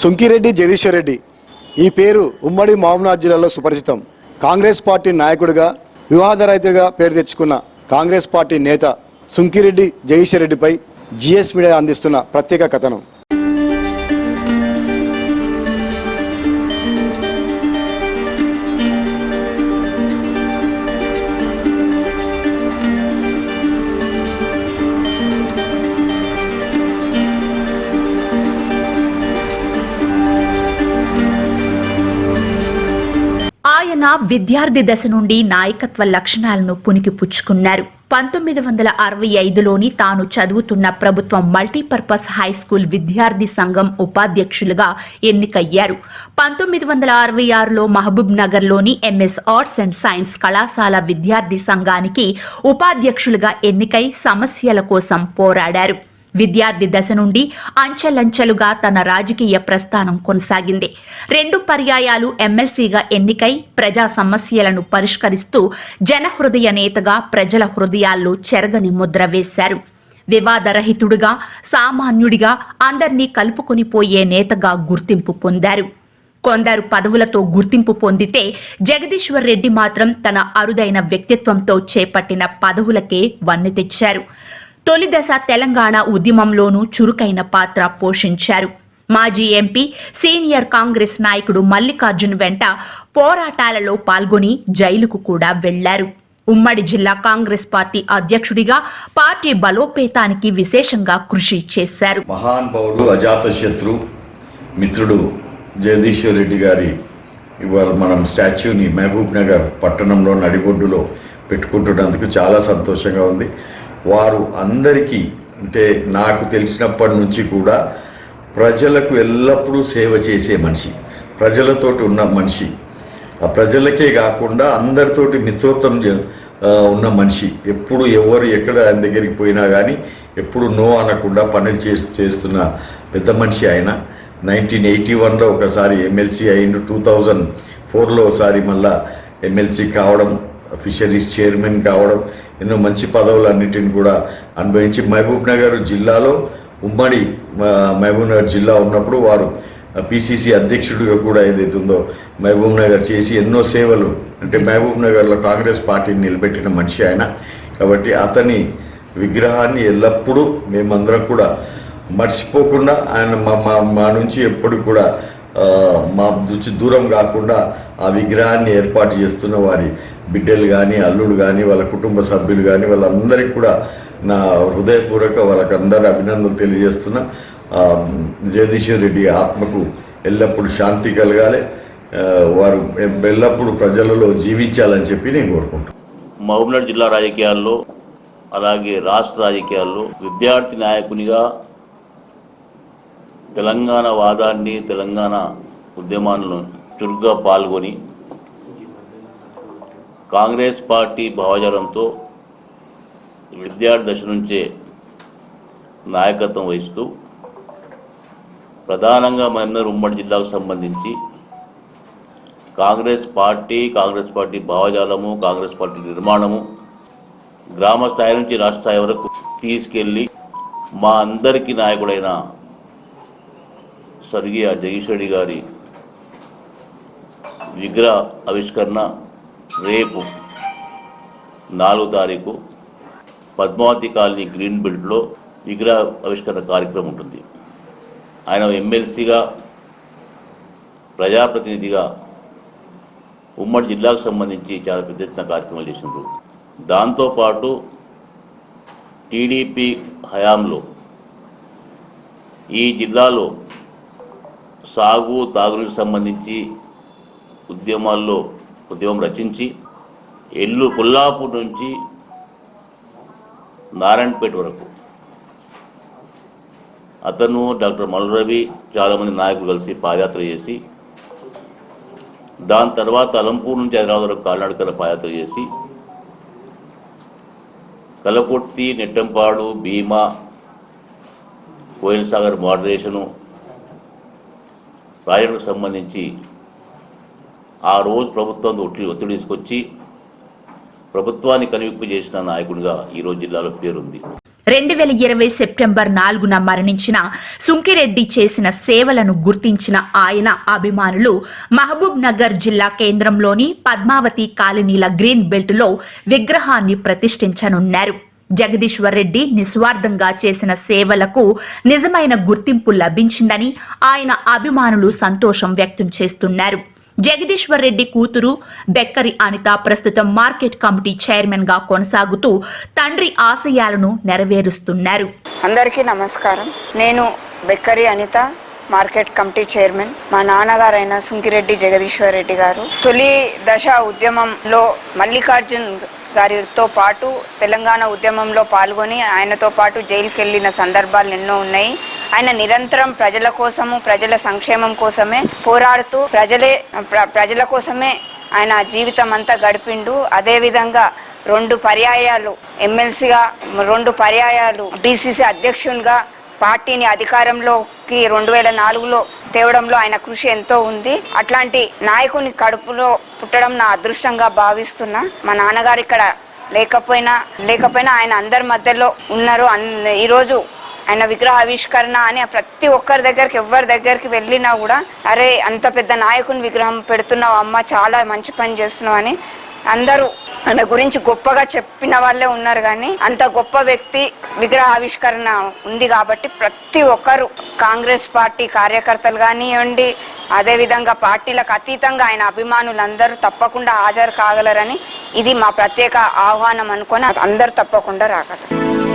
సుంకిరెడ్డి జగదీశ్వర్ రెడ్డి ఈ పేరు ఉమ్మడి మహబూబ్నగర్ జిల్లాలో సుపరిచితం. కాంగ్రెస్ పార్టీ నాయకుడిగా వివాహరహితుడిగా పేరు తెచ్చుకున్న కాంగ్రెస్ పార్టీ నేత సుంకిరెడ్డి జగదీశ్వర్ రెడ్డిపై జిఎస్ మీడియా అందిస్తున్న ప్రత్యేక కథనం. ఆయన విద్యార్థి దశ నుండి నాయకత్వ లక్షణాలను పుణికిపుచ్చుకున్నారు. పంతొమ్మిది వందల అరవై ఐదులోని తాను చదువుతున్న ప్రభుత్వం మల్టీపర్పస్ హై స్కూల్ విద్యార్థి సంఘం ఉపాధ్యక్షులుగా ఎన్నికయ్యారు. పంతొమ్మిది వందల అరవై ఆరులో మహబూబ్ నగర్లోని ఎంఎస్ ఆర్ట్స్ అండ్ సైన్స్ కళాశాల విద్యార్థి సంఘానికి ఉపాధ్యక్షులుగా ఎన్నికై సమస్యల కోసం పోరాడారు. విద్యార్థి దశ నుండి అంచెలంచెలుగా తన రాజకీయ ప్రస్థానం కొనసాగింది. రెండు పర్యాయాలు ఎమ్మెల్సీగా ఎన్నికై ప్రజా సమస్యలను పరిష్కరిస్తూ జనహృదయ నేతగా ప్రజల హృదయాల్లో చెరగని ముద్ర వేశారు. వివాదరహితుడిగా సామాన్యుడిగా అందర్నీ కలుపుకొని పోయే నేతగా గుర్తింపు పొందారు. కొందరు పదవులతో గుర్తింపు పొందితే జగదీశ్వర్ రెడ్డి మాత్రం తన అరుదైన వ్యక్తిత్వంతో చేపట్టిన పదవులకే వన్నె తెచ్చారు. తొలి దశ తెలంగాణ ఉద్యమంలోనూ చురుకైన పాత్ర పోషించారు. మాజీ ఎంపీ సీనియర్ కాంగ్రెస్ నాయకుడు మల్లికార్జున్ వెంట పోరాటాలలో పాల్గొని జైలుకు కూడా వెళ్ళారు. ఉమ్మడి జిల్లా కాంగ్రెస్ పార్టీ అధ్యక్షుడిగా పార్టీ బలోపేతానికి విశేషంగా కృషి చేశారు. మహానుభావుడు అజాతశత్రు మిత్రుడు జగదీశ్వర్ రెడ్డి గారి ఇవాళ మనం స్టాచ్యూని మహబూబ్ నగర్ పట్టణంలో నడిబొడ్డులో పెట్టుకుంటున్నందుకు చాలా సంతోషంగా ఉంది. వారు అందరికీ అంటే నాకు తెలిసినప్పటి నుంచి కూడా ప్రజలకు ఎల్లప్పుడూ సేవ చేసే మనిషి ప్రజలతోటి ఉన్న మనిషి ఆ ప్రజలకే కాకుండా అందరితోటి మిత్రత్వం ఉన్న మనిషి. ఎప్పుడు ఎవరు ఎక్కడ ఆయన దగ్గరికి పోయినా కానీ ఎప్పుడు నో అనకుండా పనులు చేసి చేస్తున్న పెద్ద మనిషి ఆయన. నైన్టీన్ ఎయిటీ వన్లో ఒకసారి ఎమ్మెల్సీ అయిండు. టూ థౌజండ్ ఫోర్లో ఒకసారి మళ్ళా ఎమ్మెల్సీ కావడం ఫిషరీస్ చైర్మన్ కావడం ఎన్నో మంచి పదవులన్నిటిని కూడా అనుభవించి మహబూబ్ నగర్ జిల్లాలో ఉమ్మడి మహబూబ్ నగర్ జిల్లా ఉన్నప్పుడు వారు పిసిసి అధ్యక్షుడిగా కూడా ఏదైతుందో మహబూబ్ నగర్ చేసి ఎన్నో సేవలు అంటే మహబూబ్ నగర్లో కాంగ్రెస్ పార్టీని నిలబెట్టిన మనిషి ఆయన. కాబట్టి అతని విగ్రహాన్ని ఎల్లప్పుడూ మేమందరం కూడా మర్చిపోకుండా ఆయన మా మా మా నుంచి ఎప్పుడు కూడా మా నుంచి దూరం కాకుండా ఆ విగ్రహాన్ని ఏర్పాటు చేస్తున్న వారి బిడ్డలు కానీ అల్లుడు కానీ వాళ్ళ కుటుంబ సభ్యులు కానీ వాళ్ళందరికీ కూడా నా హృదయపూర్వక వాళ్ళకందరూ అభినందనలు తెలియజేస్తున్న. జగదీశ్వర్ రెడ్డి ఆత్మకు ఎల్లప్పుడూ శాంతి కలగాలి. వారు ఎల్లప్పుడూ ప్రజలలో జీవించాలని చెప్పి నేను కోరుకుంటాను మహబూబ్నగర్ జిల్లా రాజకీయాల్లో అలాగే రాష్ట్ర రాజకీయాల్లో విద్యార్థి నాయకునిగా తెలంగాణ వాదాన్ని తెలంగాణ ఉద్యమాలను చురుగ్గా పాల్గొని కాంగ్రెస్ పార్టీ భావజాలంతో విద్యార్థి దశ నుంచే నాయకత్వం వహిస్తూ ప్రధానంగా మహబూబ్నగర్ ఉమ్మడి జిల్లాకు సంబంధించి కాంగ్రెస్ పార్టీ కాంగ్రెస్ పార్టీ భావజాలము కాంగ్రెస్ పార్టీ నిర్మాణము గ్రామ స్థాయి నుంచి రాష్ట్ర స్థాయి వరకు తీసుకెళ్ళి మా అందరికీ నాయకుడైన స్వర్గీయ జగీశ్వరి గారి విగ్రహ ఆవిష్కరణ రేపు నాలుగు తారీఖు పద్మావతి కాలనీ గ్రీన్ బెల్ట్లో విగ్రహ ఆవిష్కరణ కార్యక్రమం ఉంటుంది. ఆయన ఎమ్మెల్సీగా ప్రజాప్రతినిధిగా ఉమ్మడి జిల్లాకు సంబంధించి చాలా పెద్ద ఎత్తున కార్యక్రమాలు చేసినారు దాంతోపాటు టీడీపీ హయాంలో ఈ జిల్లాలో సాగు తాగునీకి సంబంధించి ఉద్యమాల్లో ఉద్యమం రచించి ఎల్లు కొల్లాపూర్ నుంచి నారాయణపేట వరకు. అతను డాక్టర్ మల్లు రవి చాలామంది నాయకులు కలిసి పాదయాత్ర చేసి దాని తర్వాత అలంపూర్ నుంచి హైదరాబాద్ వరకు కాలినడకన పాదయాత్ర చేసి కలపుర్తి నెట్టంపాడు భీమా కోయిల్ సాగర్ మోడరేషను ప్రాజెక్టుకు సంబంధించి ఆ రోజు ప్రభుత్వం ఒత్తిడి ఒత్తిడి తీసుకొచ్చి ప్రభుత్వాన్ని కనువిప్పు చేసిన నాయకుడిగా ఈరోజు జిల్లాలో పేరుంది. రెండు వేల ఇరవై సెప్టెంబర్ నాలుగున మరణించిన సుంకిరెడ్డి చేసిన సేవలను గుర్తించిన ఆయన అభిమానులు మహబూబ్ నగర్ జిల్లా కేంద్రంలోని పద్మావతి కాలనీల గ్రీన్ బెల్ట్లో విగ్రహాన్ని ప్రతిష్ఠించనున్నారు. జగదీశ్వర్ రెడ్డి నిస్వార్థంగా చేసిన సేవలకు నిజమైన గుర్తింపు లభించిందని ఆయన అభిమానులు సంతోషం వ్యక్తం చేస్తున్నారు. జగదీశ్వర్ రెడ్డి కూతురు బెక్కరి అనిత ప్రస్తుతం మార్కెట్ కమిటీ చైర్మన్గా కొనసాగుతూ తండ్రి ఆశయాలను నెరవేరుస్తున్నారు. అందరికీ నమస్కారం. నేను Bekkari Anitha market committee chairman. మా నాన్నగారైన సుంకిరెడ్డి జగదీశ్వర్ రెడ్డి గారు. తొలి దశ ఉద్యమంలో మల్లికార్జున్ గారితో పాటు తెలంగాణ ఉద్యమంలో పాల్గొని ఆయనతో పాటు జైలుకెళ్ళిన సందర్భాలు ఎన్నో ఉన్నాయి. ఆయన నిరంతరం ప్రజల కోసము ప్రజల సంక్షేమం కోసమే పోరాడుతూ ప్రజలే ప్ర- ప్రజల కోసమే ఆయన జీవితం అంతా గడిపిండు అదేవిధంగా రెండు పర్యాయాలు ఎమ్మెల్సీగా రెండు పర్యాయాలు డిసిసి అధ్యక్షునిగా పార్టీని అధికారంలోకి రెండు వేల నాలుగులో తేవడంలో ఆయన కృషి ఎంతో ఉంది. అట్లాంటి నాయకుని కడుపులో పుట్టడం నా అదృష్టంగా భావిస్తున్నా. మా నాన్నగారు ఇక్కడ లేకపోయినా లేకపోయినా ఆయన అందరి మధ్యలో ఉన్నారు. అన్- ఈరోజు ఆయన విగ్రహ ఆవిష్కరణ అని ప్రతి ఒక్కరి దగ్గరికి ఎవరి దగ్గరికి వెళ్ళినా కూడా అరే అంత పెద్ద నాయకుని విగ్రహం పెడుతున్నావు అమ్మ చాలా మంచి పని చేస్తున్నావు అని అందరూ ఆయన గురించి గొప్పగా చెప్పిన వాళ్ళే ఉన్నారు కానీ అంత గొప్ప వ్యక్తి విగ్రహ ఆవిష్కరణ ఉంది కాబట్టి ప్రతి ఒక్కరు కాంగ్రెస్ పార్టీ కార్యకర్తలు కానివ్వండి అదేవిధంగా పార్టీలకు అతీతంగా ఆయన అభిమానులందరూ తప్పకుండా హాజరు కాగలరని ఇది మా ప్రత్యేక ఆహ్వానం అనుకొని అందరూ తప్పకుండా రాగలరు.